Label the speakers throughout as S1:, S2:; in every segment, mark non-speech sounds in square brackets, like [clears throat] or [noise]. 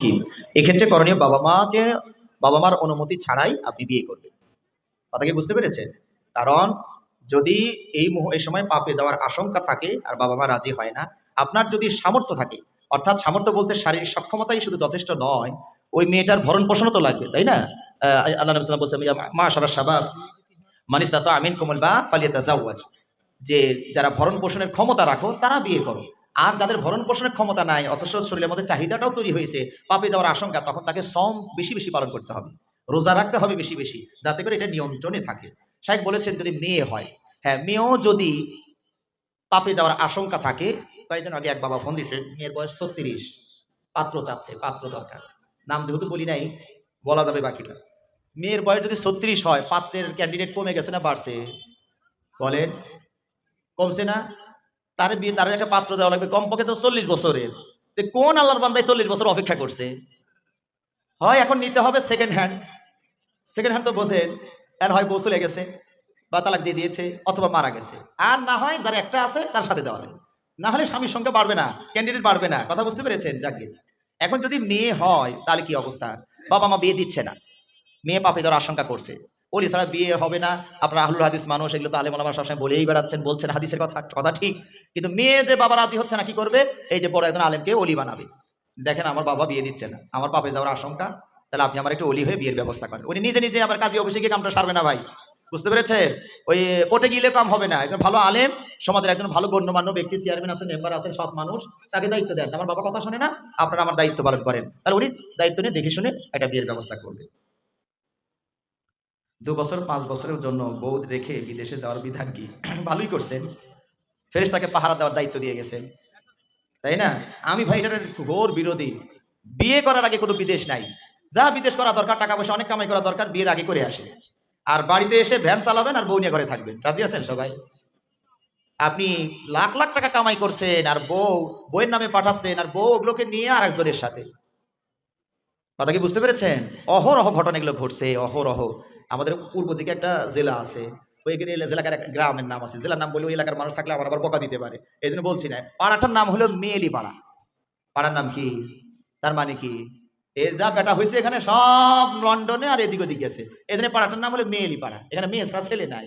S1: কি? এক্ষেত্রে করণীয় বাবা মাকে, বাবা মার অনুমতি ছাড়াই আপনি বিয়ে করবেন। কথা কি বুঝতে পেরেছেন? কারণ যদি এই এই সময় পাপে দেওয়ার আশঙ্কা থাকে আর বাবা মা রাজি হয় না, আপনার যদি সামর্থ্য থাকে, অর্থাৎ সামর্থ্য বলতে শারীরিক সক্ষমতাই শুধু যথেষ্ট নয়, ওই মেয়েটার ভরণ পোষণও তো লাগবে, তাই না? আল্লাহ নবী সাল্লাম বলছেন মা সারা সাবাব মানিস তো আমিন কোমল বা জাওয়াজ যে যারা ভরণ পোষণের ক্ষমতা রাখো, তারা বিয়ে করো। আর যাদের ভরণ পোষণের ক্ষমতা নাই, অথচ শরীরের মধ্যে চাহিদাটাও তৈরি হয়েছে, পাপে যাওয়ার আশঙ্কা, তখন তাকে সম বেশি বেশি পালন করতে হবে। রোজা রাখতে হবে বেশি বেশি, যাতে করে এটা নিয়ন্ত্রণে থাকে। শাহেক বলেছেন, যদি মেয়ে হয় হ্যাঁ মেয়েও যদি পাপে যাওয়ার আশঙ্কা থাকে কয়েকদিন আগে এক বাবা ফোন দিছে মেয়ের বয়স ছত্রিশ, পাত্র চাচ্ছে, পাত্র দরকার। নাম যেহেতু বলি নাই, বলা যাবে বাকিটা। মেয়ের বয়স যদি ছত্রিশ হয়, পাত্রের ক্যান্ডিডেট কমে গেছে না বাড়ছে? বলেন, কমছে না? তার বিয়ে, তার একটা পাত্র দেওয়া লাগবে কমপক্ষে তো চল্লিশ বছরের। তো কোন আল্লাহর বান্দায় চল্লিশ বছর অপেক্ষা করছে? হয় এখন নিতে হবে সেকেন্ড হ্যান্ড সেকেন্ড হ্যান্ড তো বোঝেন আর হয় বউ চলে গেছে, বা তালাক দিয়ে দিয়েছে, অথবা মারা গেছে। আর না হয় যার একটা আছে, তার সাথে দেওয়া লাগবে না হলে স্বামীর সংখ্যা বাড়বে না ক্যান্ডিডেট বাড়বে না, কথা বুঝতে পেরেছেন? যাকে এখন যদি মেয়ে হয়, তাহলে কি অবস্থা? বাবা মা বিয়ে দিচ্ছে না। মেয়ে পাপে দেওয়ার আশঙ্কা করছে। ওলি ছাড়া বিয়ে হবে না। আপনার আহলুল হাদিস মানুষ, এগুলো তো আলেম আমার সবসময় বলেই বেড়াচ্ছেন, বলছেন, হাদিসের কথা কথা ঠিক। কিন্তু মেয়ে যে বাবা রাজি হচ্ছে না, কি করবে? এই যে বড় একজন আলেমকে অলি বানাবে। দেখেন, আমার বাবা বিয়ে দিচ্ছে না। আমার পাপে যাওয়ার আশঙ্কা, তাহলে আপনি আমার একটু অলি হয়ে বিয়ের ব্যবস্থা করেন। উনি নিজে নিজে আমার কাজে অফিসে গিয়ে কামটা সারবে না ভাই। বুঝতে পেরেছে ওই কোর্টে গেলে কাম হবে না। একজন ভালো আলেম, সমাজের একজন ভালো গণ্যমান্য ব্যক্তি, চেয়ারম্যান আছেন মেম্বার আছেন, সৎ মানুষ, তাকে দায়িত্ব দেন। আমার বাবা কথা শোনে না, আপনারা আমার দায়িত্ব পালন করেন। তাহলে উনি দায়িত্ব নিয়ে দেখে শুনে একটা বিয়ের ব্যবস্থা করবে দু বছর, পাঁচ বছরের জন্য বউ রেখে বিদেশে যাওয়ার বিধান কি? [clears throat] ভালোই করছেন। ফেরেশ তাকে পাহারা দেওয়ার দায়িত্ব দিয়ে গেছেন। তাই না? আমি ভাই, এটার ঘোর বিরোধী। বিয়ে করার আগে কোনো বিদেশ নাই। যা বিদেশ করা দরকার, টাকা পয়সা, অনেক কামাই করা দরকার, বিয়ের আগে করে আসে আর বাড়িতে এসে ভ্যান চালাবেন আর বউ নিয়ে ঘরে থাকবেন। রাজি আছেন সবাই? আপনি লাখ লাখ টাকা কামাই করছেন আর বউ বইয়ের নামে পাঠাচ্ছেন আর বউ ওগুলোকে নিয়ে আর একজনের সাথে। কথা কি বুঝতে পেরেছেন? অহরহ ঘটনা এগুলো ঘটছে, অহরহ। আমাদের পূর্ব দিকে একটা জেলা আছে ওই জেলাকার একটা গ্রামের নাম আছে। জেলার নাম বলে ওই এলাকার মানুষ থাকলে আমার আবার বকা দিতে পারে। এই জন্য বলছি না। পাড়াটার নাম হলো মেয়েলি পাড়া পাড়ার নাম কি? তার মানে কি? এ যা বেটা হয়েছে এখানে সব লন্ডনে আর এদিক ওদিক গেছে। এই জন্য পাড়াটার নাম হলো মেয়েলি পাড়া এখানে মেয়ে ছাড়া ছেলে নাই।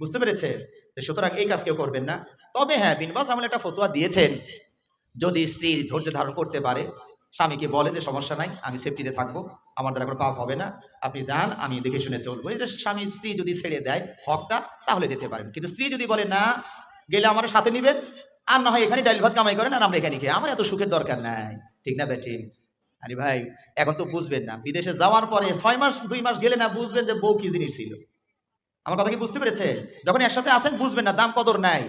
S1: বুঝতে পেরেছে সুতরাং এই কাজ কেউ করবেন না। তবে হ্যাঁ বিনবাস আমলে একটা ফতোয়া দিয়েছেন। যদি স্ত্রী ধৈর্য ধারণ করতে পারে স্বামীকে বলে যে সমস্যা নাই, আমি সেফটিতে থাকব, আমার দ্বারা কোনো পাপ হবে না। আপনি যান, আমি দেখে শুনে চলবো। এটা স্বামী, স্ত্রী যদি ছেড়ে দেয় হকটা, তাহলে যেতে পারেন। কিন্তু স্ত্রী যদি বলে, না, গেলে আমার সাথে নিবেন, আর না হয় এখানে ডাইল ভাত কামাই করেন, আর আমরা এখানে খেয়ে, আমার এত সুখের দরকার নাই। ঠিক না, বেটি? আরে ভাই, এখন তো বুঝবেন না। বিদেশে যাওয়ার পরে ছয় মাস, দুই মাস গেলে না বুঝবেন যে বউ কি জিনিস ছিল। আমার কথা কি বুঝতে পেরেছে? যখন একসাথে আসেন, বুঝবেন না, দাম কদর নাই।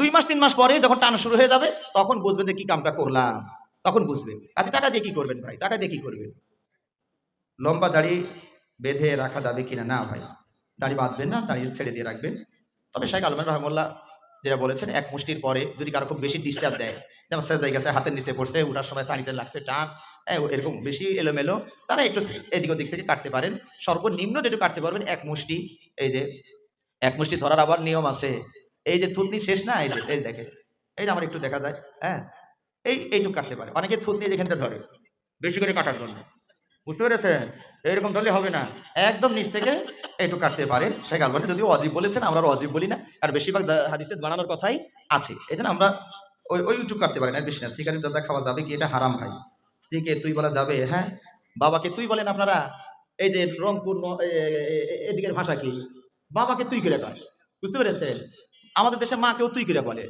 S1: দুই মাস, তিন মাস পরে যখন টান শুরু হয়ে যাবে, তখন বুঝবেন যে কি কামটা করলাম। তখন বুঝবেন আচ্ছা টাকা দিয়ে কি করবেন ভাই? টাকা দিয়ে কি করবেন? লম্বা দাড়ি বেঁধে রাখা যাবে কিনা? না ভাই। দাড়ি বাঁধবেন না, দাড়ি ছেড়ে দিয়ে রাখবেন। তবে শেখ আলমান রহমুল্লাহ যেটা বলেছেন, এক মুষ্টির পরে যদি কারও খুব বেশি ডিস্টার্ব দেয়, যেমন সেজাই গেছে, হাতের নিচে পড়ছে, উঠার সময় তাড়িতে লাগছে, টান এরকম বেশি এলোমেলো, তারা একটু এদিক ওদিক থেকে কাটতে পারেন। সর্বনিম্ন যেটুকু কাটতে পারবেন, এক মুষ্টি, এই যে, এক মুষ্টি ধরার আবার নিয়ম আছে। এই যে থুতনি শেষ না? এই যে, এই দেখে এই যে আমার একটু দেখা যায় হ্যাঁ? এই, এইটুকু কাটতে পারে। অনেকে থুতনি যেখান থেকে ধরে, বেশি করে কাটার জন্য। বুঝতে পেরেছেন? এরকম ধরলে হবে না। একদম নিচ থেকে একটু কাটতে পারেন। শেখ আলবানি যদিও অজীব বলেছেন, আমরা অজীব বলি না। আর বেশিরভাগ হাদিসে বানানোর কথাই আছে। এই জন্য আমরা ওই ওই উঁচু কাটতে পারেন, আর বেশি না। সিগারেট যাদা খাওয়া যাবে কি? এটা হারাম ভাই। স্ত্রীকে তুই বলা যাবে হ্যাঁ? বাবাকে তুই বলেন আপনারা, এই যে রংপুর এদিকের ভাষা কি? বাবাকে তুই করে কয়। বুঝতে পেরেছেন? আমাদের দেশে মাকেও তুই করে বলে।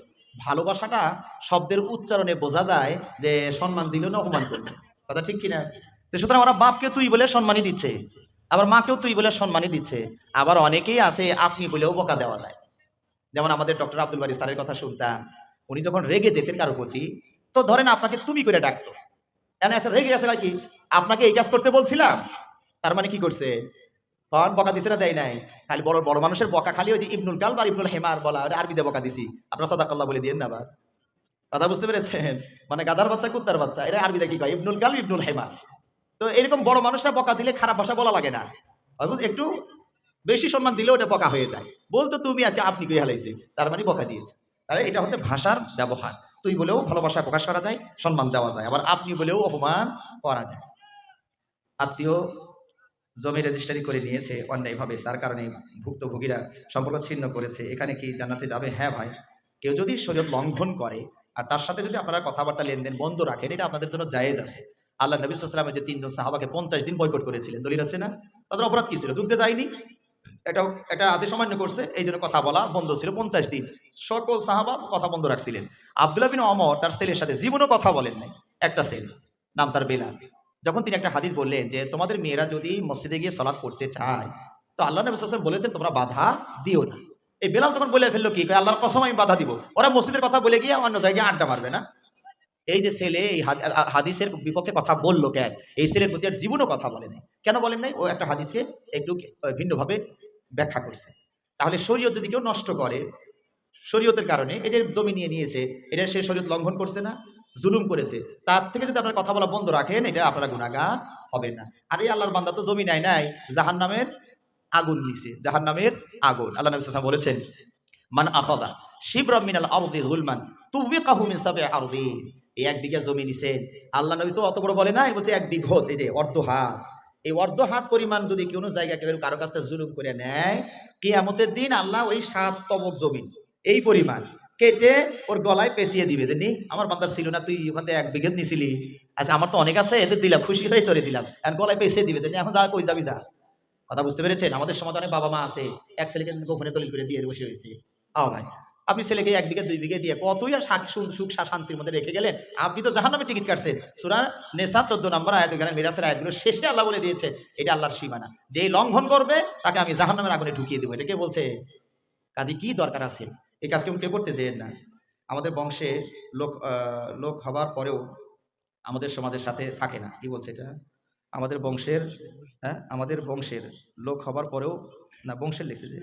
S1: ভালোবাসাটা শব্দের উচ্চারণে বোঝা যায় যে সম্মান দিল না অপমান করল। কথা ঠিক কিনা? তো সুতরাং ওরা বাপকে তুই বলে সম্মানই দিচ্ছে, আবার মাকেও তুই বলে সম্মানই দিচ্ছে, আবার অনেকেই আছে আপনি বলেও বকা দেওয়া যায়। যেমন আমাদের ডক্টর আব্দুল বারি স্যারের কথা শুনতাম, উনি যখন রেগে যেতেন কারও প্রতি, তো ধরেন আপনাকে তুমি করে ডাকতো। কেন রেগে গেছে নাকি? আপনাকে এই কাজ করতে বলছিলাম। তার মানে কি করছে? কন বকা দিছে না, দেয় নাই। খালি বড় বড় মানুষের বকা, খালি ওই যে ইবনুল কাল বা ইবনুল হেমার বলা ওটা আরবিতে বকা দিছি। আপনার সদাকাল্লাহ বলে দিন না আবার। কথা বুঝতে পেরেছেন? মানে গাদার বাচ্চা, কুত্তার বাচ্চা এটা আরবিতে কি কয়? ইবনুল কাল ইবনুল হেমার। তো এরকম বড় মানুষরা বকা দিলে খারাপ ভাষা বলা লাগে না। একটু বেশি সম্মান দিলেও ওটা বকা হয়ে যায়। বলতো, তুমি আজকে আপনি কই হালাইছে তার মানে বকা দিয়েছে। তাহলে এটা হচ্ছে ভাষার ব্যবহার। তুই বলেও ভালোবাসা প্রকাশ করা যায়, সম্মান দেওয়া যায়। আবার আপনি বলেও অপমান করা যায়। আত্মীয় জমি রেজিস্ট্রি করে নিয়েছে অন্যায়ভাবে, তার কারণে ভুক্তভোগীরা সম্পর্ক ছিন্ন করেছে। এখানে কি জান্নাতে যাবে? হ্যাঁ ভাই। কেউ যদি শরীয়ত লঙ্ঘন করে, আর তার সাথে যদি আপনারা কথাবার্তা লেনদেন বন্ধ রাখেন, এটা আপনাদের জন্য জায়েজ আছে। আল্লাহ নবী সাল্লামের যে তিনজন সাহাবাকে পঞ্চাশ দিন বয়কট করেছিলেন, দলিল আছে না? তাদের অপরাধ কি ছিল? যুদ্ধে যায়নি? এটা এটা আদেশ অমান্য করছে, এই জন্য কথা বলা বন্ধ ছিল পঞ্চাশ দিন। সকল সাহাবা কথা বন্ধ রাখছিলেন। আবদুল্লাহ বিন অমর তার ছেলের সাথে জীবনও কথা বলেন নাই। একটা ছেলে, নাম তার বেলাল। যখন তিনি একটা হাদিস বললেন যে, তোমাদের মেয়েরা যদি মসজিদে গিয়ে সলাৎ করতে চায়, তো আল্লাহ নবী সাল্লাম বলেছেন, তোমরা বাধা দিও না। এই বেলাল তখন বলে ফেলল কি? আল্লাহর কসম আমি বাধা দিব। ওরা মসজিদের কথা বলে গিয়ে অন্য জায়গায় আড্ডা মারবে না। এই যে ছেলে, এই হাদ- হাদিসের বিপক্ষে কথা বলল কেন? এই ছেলের প্রতি আর জীবনও কথা বলে নাই। কেন বলেন নাই? ও একটা হাদিসকে একটু ভিন্নভাবে ব্যাখ্যা করছে। তাহলে শরীয়ত যদি কেউ নষ্ট করে, শরীয়তের কারণে এদের জমি নিয়ে নিয়েছে এটা সে শরীয়ত লঙ্ঘন করছে না? জুলুম করেছে, তার থেকে যদি আপনার কথা বলা বন্ধ রাখেন, এটা আপনারা গুণাগার হবেন না। আর এই আল্লাহর বান্দা তো জমি নাই নাই জাহান নামের আগুন নিছে জাহান নামের আগুন। আল্লাহ নবী ওয়াসাল্লাম বলেছেন, মান আখাদা শিবরাম মিনাল আরদি যুলমান তুবিকাহু মিন সাব'i আরদিন এই এক বিঘা জমি নিছেন। আল্লাহ নবী তো অত বড় বলে না বলছে এক বিঘত এই যে অর্ধ হাত। এই অর্ধ হাত পরিমাণ যদি কোনো জায়গা কেউ কারও কাছ থেকে জুলুম করে নেয়, কিয়ামতের দিন আল্লাহ ওই সাত তবক জমিন, এই পরিমাণ কেটে ওর গলায় পেঁচিয়ে দিবে যে নি আমার বান্দার ছিল না, তুই ওখান থেকে এক বিঘত নিছিলি। আচ্ছা আমার তো অনেক আছে এদের দিলাম, খুশি হয়ে তোরে দিলাম। আর গলায় পেঁচিয়ে দিবে যে এখন যা কই যাবি যা। কথা বুঝতে পেরেছেন? আমাদের সমাজে অনেক বাবা মা আছে, এক ছেলেকে গোপনে দলিল করে দিয়ে বসে হয়েছে আ ভাই, আপনি ছেলেকে এক বিঘে, দুই বিঘে দিয়ে কতই আর শাক, সুখ শান্তির মধ্যে রেখে গেলেন? আপনি তো জাহান্নামে টিকিট কাটছেন। সুরা নেশা চোদ্দ নম্বর আয়াত ওখানে মিরাসের আয়াতগুলো শেষে আল্লাহ বলে দিয়েছে, এটা আল্লাহর সীমানা। যেই লঙ্ঘন করবে, তাকে আমি জাহান্নামের আগুনে ঢুকিয়ে দেবো। এটা কে বলছে? কাজে কি দরকার আছে? এই কাজকে কেউ করতে চেয়েন না। আমাদের বংশে লোক লোক হবার পরেও আমাদের সমাজের সাথে থাকে না। কি বলছে এটা? আমাদের বংশের হ্যাঁ? আমাদের বংশের লোক হবার পরেও না বংশের লিখছে যে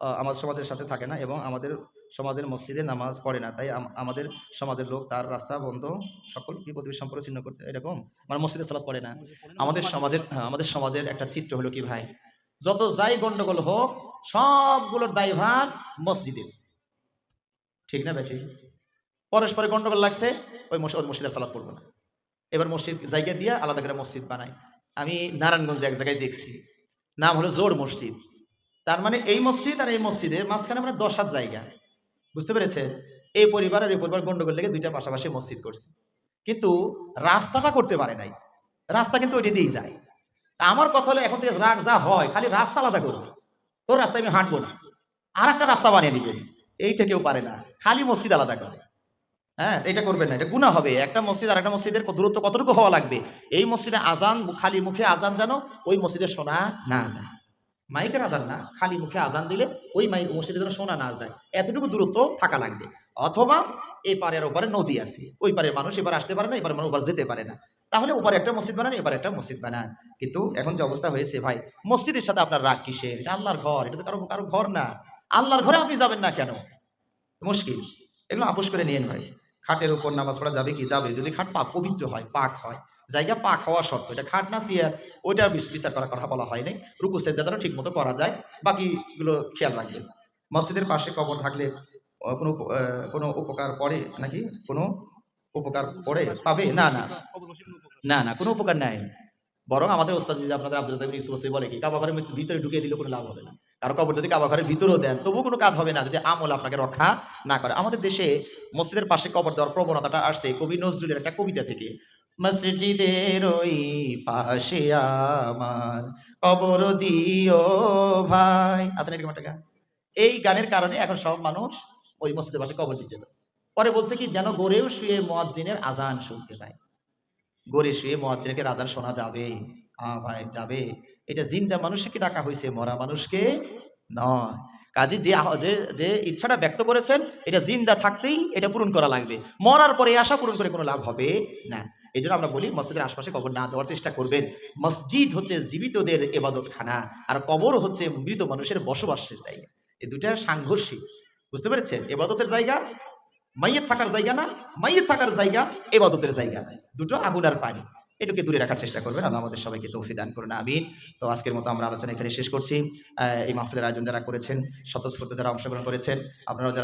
S1: আমাদের সমাজের সাথে থাকে না এবং আমাদের সমাজের মসজিদে নামাজ পড়ে না। তাই আমাদের সমাজের লোক তার রাস্তা বন্ধ সকল বিপদ সম্পর্ক ছিন্ন করতে এরকম? মানে মসজিদে সালাত পড়ে না। আমাদের সমাজের হ্যাঁ, আমাদের সমাজের একটা চিত্র হলো কি ভাই? যত যাই গন্ডগোল হোক সবগুলোর দায়ভার মসজিদের। ঠিক না বেটি পরস্পরে গন্ডগোল লাগছে, ওই মসজিদ ওই মসজিদে সালাত পড়ব না। এবার মসজিদ জায়গা দিয়ে আলাদা করে মসজিদ বানাই। আমি নারায়ণগঞ্জে এক জায়গায় দেখছি। নাম হলো জোর মসজিদ। তার মানে এই মসজিদ আর এই মসজিদের মাঝখানে মানে দশ হাত জায়গা। বুঝতে পেরেছে এই পরিবার আর এই পরিবার গন্ডগোল লেগে দুইটা পাশাপাশি মসজিদ করছে। কিন্তু রাস্তাটা করতে পারে নাই। রাস্তা কিন্তু ওইটা দিয়েই যায়। আমার কথা হলো এখন থেকে রাগ যা হয়, খালি রাস্তা আলাদা করবে। তোর রাস্তায় আমি হাঁটবো না। আর একটা রাস্তা বানিয়ে দিবেন। এইটা কেউ পারে না। খালি মসজিদ আলাদা করে। হ্যাঁ এটা করবেন না। এটা গুণা হবে। একটা মসজিদ আর একটা মসজিদের দূরত্ব কতটুকু হওয়া লাগবে? এই মসজিদে আজান খালি মুখে আজান যেন ওই মসজিদে শোনা না যায়। মাইকের আজান না। খালি মুখে আজান দিলে ওই মাইক মসজিদে যেন শোনা না যায়। এতটুকু দূরত্ব থাকা লাগবে। অথবা এই পারের ওপারে নদী আছে। ওই পারের মানুষ এবার আসতে পারে না, এবার মানুষ ওপার যেতে পারে না। তাহলে ওপারে একটা মসজিদ বানান এবার একটা মসজিদ বানান। কিন্তু এখন যে অবস্থা হয়েছে ভাই, মসজিদের সাথে আপনার রাগ কিসের? এটা আল্লাহর ঘর, এটা তো কারও কারও ঘর না। আল্লাহর ঘরে আপনি যাবেন না কেন? মুশকিল। এগুলো আপোষ করে নিয়েন ভাই। খাটের উপর নামাজ পড়া যাবে কি? যাবে। যদি খাট পাক পবিত্র হয়, পাক হয়। জায়গা পাক হওয়া শর্ত। এটা খাট না সিয়ার, ওইটা বিচ- বিচার করার কথা বলা হয় নাই। রুকু, সেজদা যেন ঠিক মতো করা যায়। বাকিগুলো খেয়াল রাখবেন। মসজিদের পাশে কবর থাকলে কোনো কোনো উপকার পড়ে নাকি? কোনো উপকার করে পাবে? না না। না না, কোনো উপকার নাই। বরং আমাদের ওস্তাদ যদি আপনাদের আব্দুল রাজাক ইউসুফ বলে কি, কাবা ঘরের ভিতরে ঢুকিয়ে দিলে কোনো লাভ হবে না। কারও কবর যদি কাবা ঘরের ভিতরেও দেন, তবুও কোনো কাজ হবে না যদি আমল আপনাকে রক্ষা না করে। আমাদের দেশে মসজিদের পাশে কবর দেওয়ার প্রবণতাটা আসছে কবি নজরুলের একটা কবিতা থেকে। মসজিদের ওই পাশে আমার কবর দিও ভাই। আসেন এরকম একটা গান? এই গানের কারণে এখন সব মানুষ ওই মসজিদের পাশে কবর দিতে যায় পরে বলছে কি, যেন গড়েও শুয়ে মোয়াজ্জিনের আজান শুনতে পায়। গড়ে শুয়ে মোয়াজ্জিনকে আজান শোনা যাবে। হ্যাঁ ভাই, যাবে। এটা জিন্দা মানুষকে ডাকা হয়েছে, মরা মানুষকে নয়। কাজে যে যে ইচ্ছাটা ব্যক্ত করেছেন, এটা জিন্দা থাকতেই এটা পূরণ করা লাগবে। মরার পরে আশা পূরণ করে কোনো লাভ হবে না। এই জন্য আমরা বলি, মসজিদের আশপাশে কবর না দেওয়ার চেষ্টা করবেন। মসজিদ হচ্ছে জীবিতদের এবাদতখানা, আর কবর হচ্ছে মৃত মানুষের বসবাসের জায়গা। এই দুটা সাংঘর্ষিক। বুঝতে পেরেছেন? এবাদতের জায়গা মাইয়ের থাকার জায়গা না মাইয়ের থাকার জায়গা এবাদতের জায়গা দুটো আগুন আর পানি। এটুকে দূরে রাখার চেষ্টা করবেন। আল্লাহ আমাদের সবাইকে তৌফি দান করুন, আমিন। তো আজকের মতো আমরা আলোচনা এখানে শেষ করছি। এই মাহফিলের আয়োজন যারা করেছেন, স্বতঃস্ফূর্ত যারা অংশগ্রহণ করেছেন আপনারা যারা